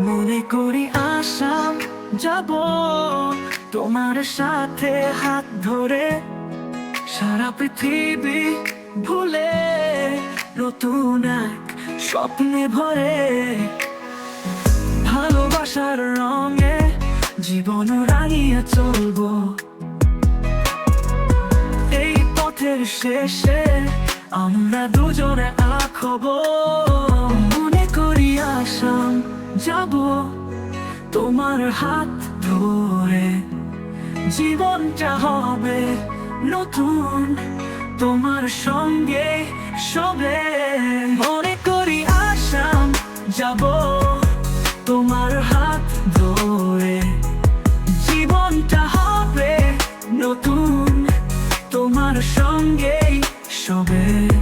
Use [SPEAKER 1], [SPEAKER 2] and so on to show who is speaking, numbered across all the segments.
[SPEAKER 1] মনে করি আসাম যাব তোমার সাথে হাত ধরে। সারা পৃথিবী ভুলে নতুন এক স্বপ্নে ভরে। ভালোবাসার রঙে জীবন রাঙিয়ে চলবো। এই পথের শেষে আমরা দুজনে আঁকব। মনে করি আসাম যাব তোমার হাত ধরে। জীবনটা হবে নতুন, তোমার সঙ্গে সবে। মনে করি আসাম যাব তোমার হাত ধরে। জীবনটা হবে নতুন, তোমার সঙ্গেই সবে।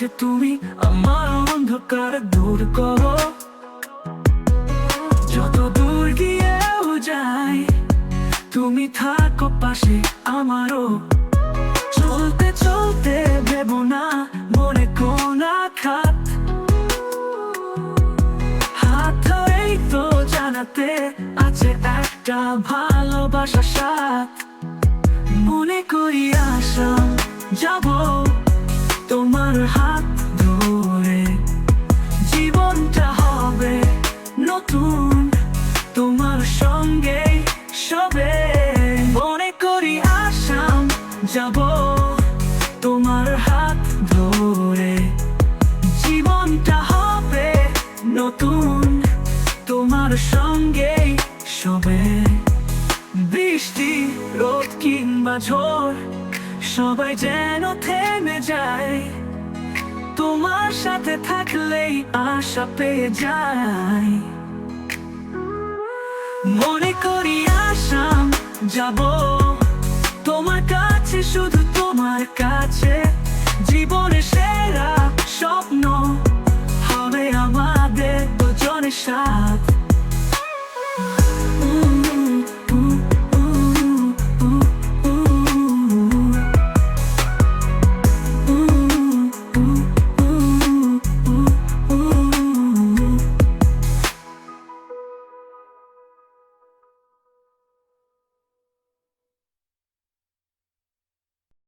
[SPEAKER 1] মাঝে তুমি আমার অন্ধকার দূর করো। যত দূর গিয়েও যাই, তুমি থাকো পাশে আমারও। চলতে চলতে ভেবো না, মনে কোন খাত হাত ধরেই তো জানাতে আছে একটা ভালোবাসা সাথ মনে করি আসাম যাব। হাত ধরে। জীবনটা হবে নতুন, তোমার সঙ্গে সবে। মনে করি আসাম যাব তোমার হাত ধরে। জীবনটা হবে নতুন, তোমার সঙ্গে সবে। বৃষ্টি, রোদ কিংবা ঝড়, সবাই যেন থেমে যায়। তোমার সাথে থাকলেই আশা পেয়ে যায় মনে করি আসাম যাব। তোমার কাছে, শুধু তোমার কাছে। জীবনে সেরা স্বপ্ন হবে আমাদের দুজনের সাথ।